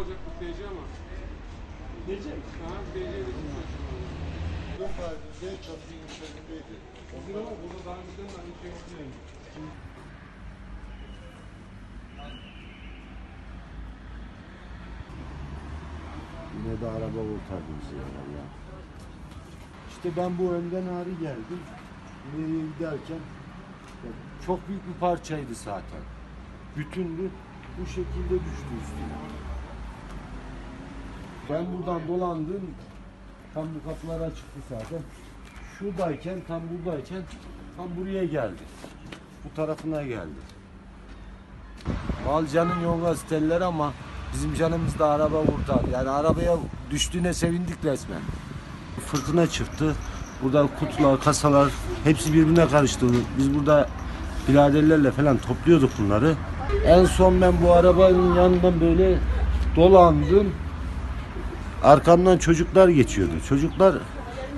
olacak bu TC ama. TC mi? Ha, TC de Bu faizde çatı yükseltmeydi. O zaman burada daha önceden ben hiç yok Yine de araba kurtardı ya. İşte ben bu önden ağrı geldim. Nereye giderken çok büyük bir parçaydı zaten. Bütündü. Bu şekilde düştü üstüne. Ben buradan dolandım. Tam bu kapılar açıktı zaten. Şuradayken, tam buradayken tam buraya geldi. Bu tarafına geldi. Mal canın yolgaz teller ama bizim canımız da araba vurdu. Yani arabaya düştüğüne sevindik resmen. Fırtına çıktı. Burada kutular, kasalar hepsi birbirine karıştı. Biz burada biraderlerle falan topluyorduk bunları. En son ben bu arabanın yanından böyle dolandım. Arkamdan çocuklar geçiyordu. Çocuklar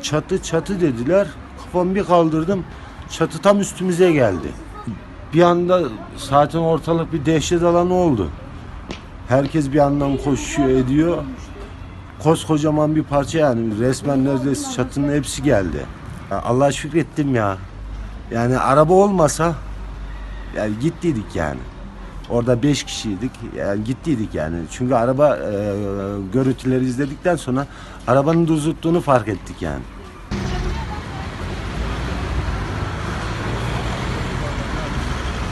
çatı çatı dediler. Kafamı bir kaldırdım. Çatı tam üstümüze geldi. Bir anda zaten ortalık bir dehşet alanı oldu. Herkes bir yandan koşuyor ediyor. Koskocaman bir parça yani resmen neredeyse çatının hepsi geldi. Ya Allah'a şükrettim ya. Yani araba olmasa yani gittiydik yani. Orada beş kişiydik. Yani gittiydik yani. Çünkü araba e, görüntüleri izledikten sonra arabanın duzuttuğunu fark ettik yani.